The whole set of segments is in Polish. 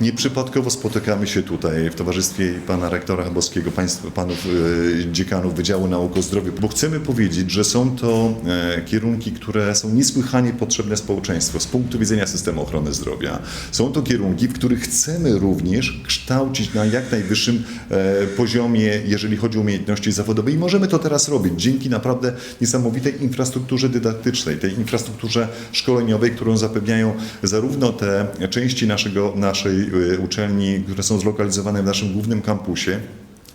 Nieprzypadkowo spotykamy się tutaj w towarzystwie pana rektora Chabowskiego, panów e, dziekanów Wydziału Nauk o Zdrowiu, bo chcemy powiedzieć, że są to e, kierunki, które są niesłychanie potrzebne społeczeństwu z punktu widzenia systemu ochrony zdrowia. Są to kierunki, w których chcemy również kształcić na jak najwyższym e, poziomie, jeżeli chodzi o umiejętności zawodowe i możemy to teraz robić dzięki naprawdę niesamowitej infrastrukturze dydaktycznej, tej infrastrukturze szkoleniowej, którą zapewniają zarówno te części naszego, naszej uczelni, które są zlokalizowane w naszym głównym kampusie,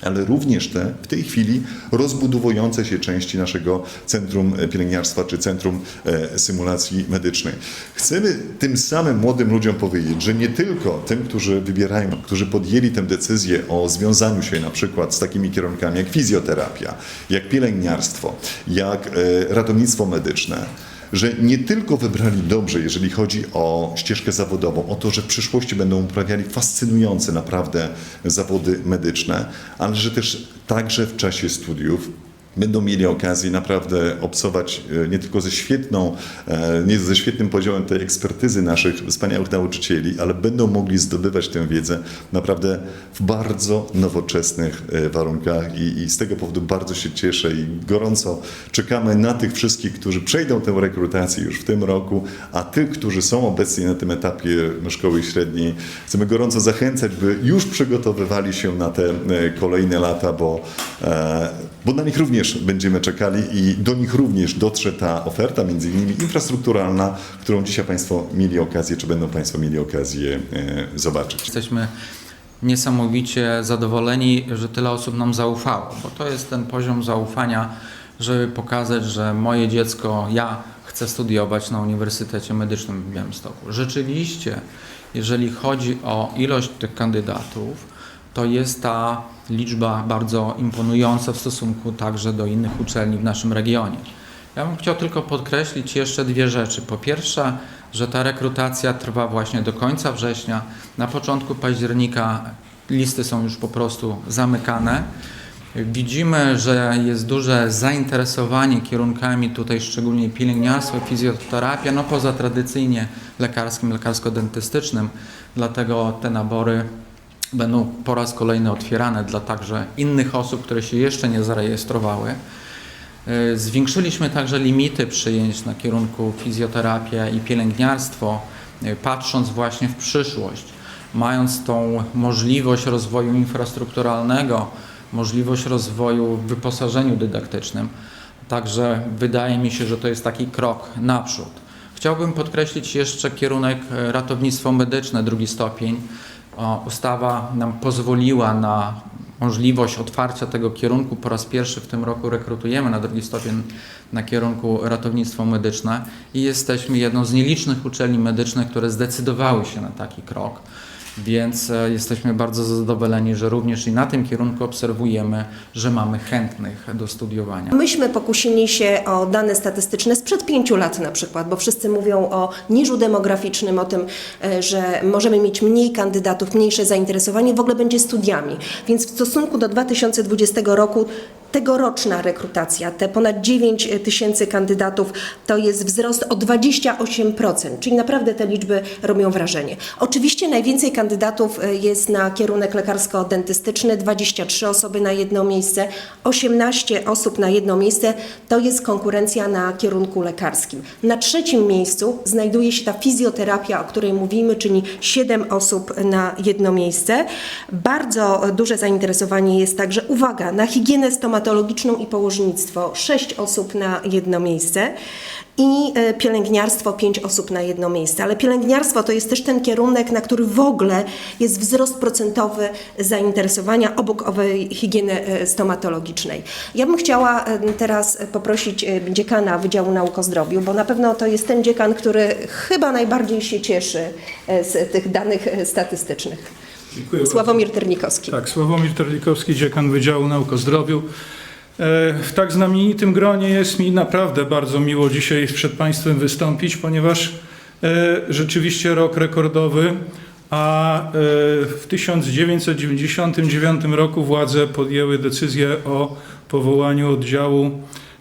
ale również te w tej chwili rozbudowujące się części naszego Centrum Pielęgniarstwa czy Centrum e, Symulacji Medycznej. Chcemy tym samym młodym ludziom powiedzieć, że nie tylko tym, którzy wybierają, którzy podjęli tę decyzję o związaniu się na przykład z takimi kierunkami jak fizjoterapia, jak pielęgniarstwo, jak e, ratownictwo medyczne, że nie tylko wybrali dobrze, jeżeli chodzi o ścieżkę zawodową, o to, że w przyszłości będą uprawiali fascynujące naprawdę zawody medyczne, ale że też także w czasie studiów będą mieli okazję naprawdę obcować e, nie tylko ze świetną, e, nie ze świetnym poziomem tej ekspertyzy naszych wspaniałych nauczycieli, ale będą mogli zdobywać tę wiedzę naprawdę w bardzo nowoczesnych e, warunkach. I, i z tego powodu bardzo się cieszę i gorąco czekamy na tych wszystkich, którzy przejdą tę rekrutację już w tym roku, a tych, którzy są obecnie na tym etapie szkoły średniej, chcemy gorąco zachęcać, by już przygotowywali się na te kolejne lata, bo, bo na nich również będziemy czekali i do nich również dotrze ta oferta, między innymi infrastrukturalna, którą dzisiaj Państwo mieli okazję, czy będą Państwo mieli okazję e, zobaczyć. Jesteśmy niesamowicie zadowoleni, że tyle osób nam zaufało, bo to jest ten poziom zaufania, żeby pokazać, że moje dziecko, ja chcę studiować na Uniwersytecie Medycznym w Białymstoku. Rzeczywiście, jeżeli chodzi o ilość tych kandydatów, to jest ta liczba bardzo imponująca w stosunku także do innych uczelni w naszym regionie. Ja bym chciał tylko podkreślić jeszcze dwie rzeczy. Po pierwsze, że ta rekrutacja trwa właśnie do końca września. Na początku października listy są już po prostu zamykane. Widzimy, że jest duże zainteresowanie kierunkami tutaj, szczególnie pielęgniarstwo, fizjoterapia, no poza tradycyjnie lekarskim, lekarsko-dentystycznym, dlatego te nabory będą po raz kolejny otwierane dla także innych osób, które się jeszcze nie zarejestrowały. Y, Zwiększyliśmy także limity przyjęć na kierunku fizjoterapia i pielęgniarstwo, y, patrząc właśnie w przyszłość, mając tą możliwość rozwoju infrastrukturalnego, możliwość rozwoju w wyposażeniu dydaktycznym. Także wydaje mi się, że to jest taki krok naprzód. Chciałbym podkreślić jeszcze kierunek y, ratownictwo medyczne, drugi stopień. Ustawa nam pozwoliła na możliwość otwarcia tego kierunku. Po raz pierwszy w tym roku rekrutujemy na drugi stopień na kierunku ratownictwo medyczne i jesteśmy jedną z nielicznych uczelni medycznych, które zdecydowały się na taki krok. Więc e, jesteśmy bardzo zadowoleni, że również i na tym kierunku obserwujemy, że mamy chętnych do studiowania. Myśmy pokusili się o dane statystyczne sprzed pięciu lat na przykład, bo wszyscy mówią o niżu demograficznym, o tym, e, że możemy mieć mniej kandydatów, mniejsze zainteresowanie, w ogóle będzie studiami. Więc w stosunku do 2020 roku tegoroczna rekrutacja, te ponad 9 tysięcy kandydatów, to jest wzrost o 28%, czyli naprawdę te liczby robią wrażenie. Oczywiście najwięcej kandydatów e, jest na kierunek lekarsko-dentystyczny, 23 osoby na jedno miejsce, 18 osób na jedno miejsce, to jest konkurencja na kierunku lekarskim. Na trzecim miejscu znajduje się ta fizjoterapia, o której mówimy, czyli 7 osób na jedno miejsce. Bardzo duże zainteresowanie jest także, uwaga, na higienę stomatologiczną i położnictwo, 6 osób na jedno miejsce i e, pielęgniarstwo 5 osób na jedno miejsce. Ale pielęgniarstwo to jest też ten kierunek, na który w ogóle jest wzrost procentowy zainteresowania obok owej higieny e, stomatologicznej. Ja bym chciała teraz poprosić e, dziekana Wydziału Nauk o Zdrowiu, bo na pewno to jest ten dziekan, który chyba najbardziej się cieszy z tych danych statystycznych. Dziękuję bardzo. Sławomir Terlikowski. Tak, Sławomir Terlikowski, dziekan Wydziału Nauk o Zdrowiu. E, W tak znamienitym gronie jest mi naprawdę bardzo miło dzisiaj przed Państwem wystąpić, ponieważ e, rzeczywiście rok rekordowy, a e, w 1999 roku władze podjęły decyzję o powołaniu oddziału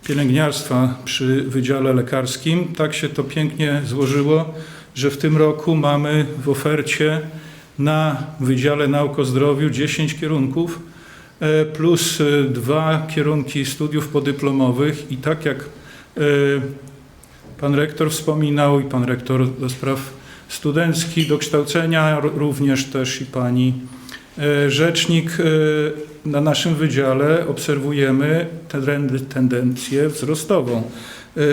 pielęgniarstwa przy Wydziale Lekarskim. Tak się to pięknie złożyło, że w tym roku mamy w ofercie na Wydziale Nauk o Zdrowiu 10 kierunków e, plus e, dwa kierunki studiów podyplomowych i tak jak e, pan rektor wspominał i pan rektor do spraw studenckich, do kształcenia r- również też i pani rzecznik na naszym wydziale obserwujemy trendy, tendencję wzrostową.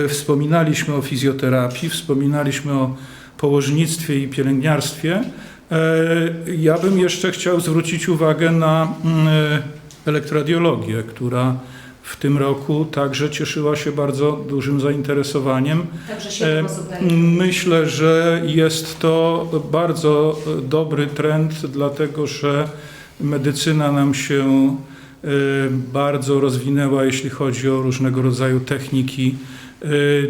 Wspominaliśmy o fizjoterapii, wspominaliśmy o położnictwie i pielęgniarstwie. E, Ja bym jeszcze chciał zwrócić uwagę na mm, e, elektrodiologię, która w tym roku także cieszyła się bardzo dużym zainteresowaniem. Także E, Myślę, że jest to bardzo dobry trend, dlatego że medycyna nam się bardzo rozwinęła, jeśli chodzi o różnego rodzaju techniki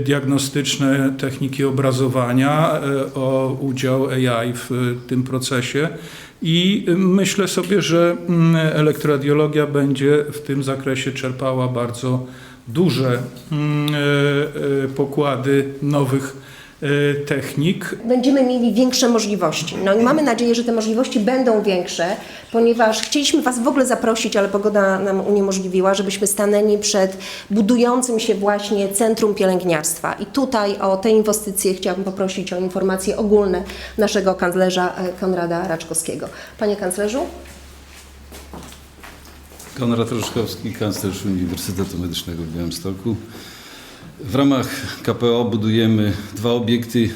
diagnostyczne, techniki obrazowania, e, o udział AI w e, tym procesie. I myślę sobie, że mm, elektroradiologia będzie w tym zakresie czerpała bardzo duże mm, pokłady nowych technik. będziemy mieli większe możliwości. No i mamy nadzieję, że te możliwości będą większe, ponieważ chcieliśmy Was w ogóle zaprosić, ale pogoda nam uniemożliwiła, żebyśmy stanęli przed budującym się właśnie Centrum Pielęgniarstwa. I tutaj o te inwestycje chciałabym poprosić o informacje ogólne naszego kanclerza e, Konrada Raczkowskiego. Panie kanclerzu? Konrad Roszkowski, kanclerz Uniwersytetu Medycznego w Białymstoku. W ramach KPO budujemy dwa obiekty,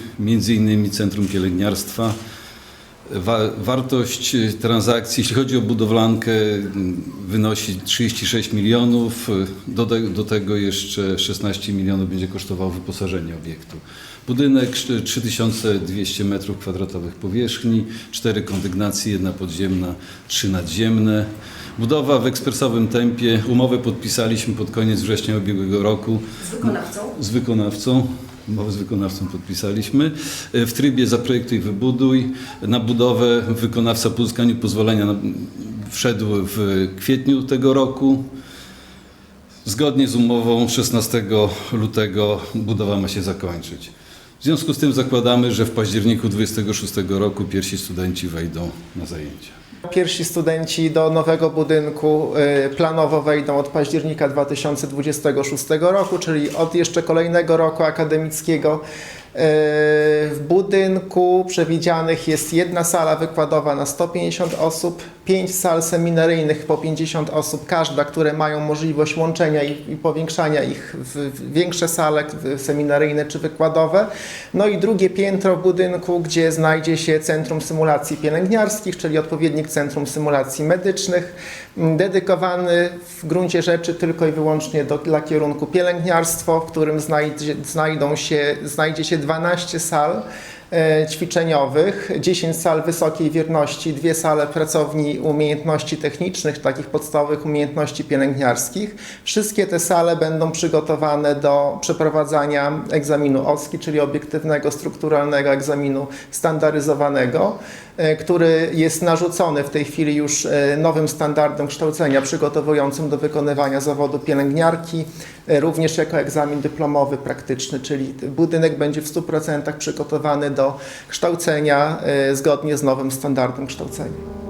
innymi Centrum Pielęgniarstwa. Wa wartość e, transakcji, jeśli chodzi o budowlankę, m, wynosi 36 milionów. Do, do tego jeszcze 16 milionów będzie kosztowało wyposażenie obiektu. Budynek sz- 3200 m2 powierzchni, cztery kondygnacje, jedna podziemna, trzy nadziemne. Budowa w ekspresowym tempie. Umowę podpisaliśmy pod koniec września ubiegłego roku Z wykonawcą. z wykonawcą. Umowę z wykonawcą podpisaliśmy. E, W trybie zaprojektuj, wybuduj. Na budowę wykonawca po uzyskaniu pozwolenia wszedł w kwietniu tego roku. Zgodnie z umową 16 lutego budowa ma się zakończyć. W związku z tym zakładamy, że w październiku 26 roku pierwsi studenci wejdą na zajęcia. Pierwsi studenci do nowego budynku y, planowo wejdą od października 2026 roku, czyli od jeszcze kolejnego roku akademickiego. Y, W budynku przewidzianych jest jedna sala wykładowa na 150 osób, pięć sal seminaryjnych po 50 osób, każda, które mają możliwość łączenia i, powiększania ich w, większe sale seminaryjne czy wykładowe. No i drugie piętro budynku, gdzie znajdzie się Centrum Symulacji Pielęgniarskich, czyli odpowiednik Centrum Symulacji Medycznych, dedykowany w gruncie rzeczy tylko i wyłącznie do, dla kierunku pielęgniarstwo, w którym znajdzie, znajdą się, znajdzie się 12 sal e, ćwiczeniowych, 10 sal wysokiej wierności, dwie sale pracowni umiejętności technicznych, takich podstawowych umiejętności pielęgniarskich. Wszystkie te sale będą przygotowane do przeprowadzania egzaminu OSKI, czyli obiektywnego, strukturalnego egzaminu standaryzowanego, który jest narzucony w tej chwili już e, nowym standardem kształcenia przygotowującym do wykonywania zawodu pielęgniarki, e, również jako egzamin dyplomowy praktyczny, czyli budynek będzie w 100% przygotowany do kształcenia e, zgodnie z nowym standardem kształcenia.